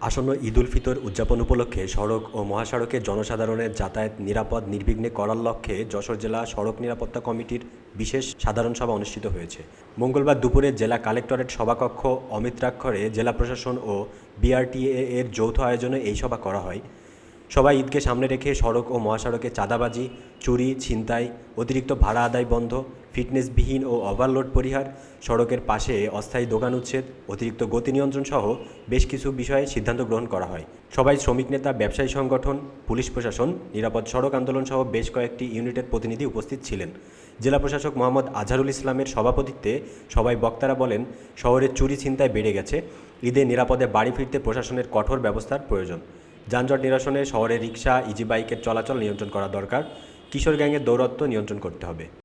আসন্ন ঈদুল ফিতর উদযাপন উপলক্ষে সড়ক ও মহাসড়কে জনসাধারণের যাতায়াত নিরাপদ, নির্বিঘ্নে করার লক্ষ্যে যশোর জেলা সড়ক নিরাপত্তা কমিটির বিশেষ সাধারণ সভা অনুষ্ঠিত হয়েছে। মঙ্গলবার দুপুরে জেলা কালেক্টরেট সভাকক্ষ অমিত্রাক্ষরে জেলা প্রশাসন ও বিআরটিএ এর যৌথ আয়োজনে এই সভা করা হয়। সবাই ঈদকে সামনে রেখে সড়ক ও মহাসড়কে চাঁদাবাজি, চুরি, ছিনতাই, অতিরিক্ত ভাড়া আদায় বন্ধ, ফিটনেসবিহীন ও ওভারলোড পরিহার, সড়কের পাশে অস্থায়ী দোকান উচ্ছেদ, অতিরিক্ত গতি নিয়ন্ত্রণ সহ বেশ কিছু বিষয়ে সিদ্ধান্ত গ্রহণ করা হয়। সবাই শ্রমিক নেতা, ব্যবসায়ী সংগঠন, পুলিশ প্রশাসন, নিরাপদ সড়ক আন্দোলন সহ বেশ কয়েকটি ইউনিটের প্রতিনিধি উপস্থিত ছিলেন। জেলা প্রশাসক মোহাম্মদ আজহারুল ইসলামের সভাপতিত্বে সবাই বক্তারা বলেন, শহরের চুরি ছিনতাই বেড়ে গেছে, ঈদে নিরাপদে বাড়ি ফিরতে প্রশাসনের কঠোর ব্যবস্থার প্রয়োজন। যানজট নিরসনে শহরে রিক্সা ইজি বাইকের চলাচল নিয়ন্ত্রণ করা দরকার। কিশোর গ্যাংয়ের দৌরত্ব নিয়ন্ত্রণ করতে হবে।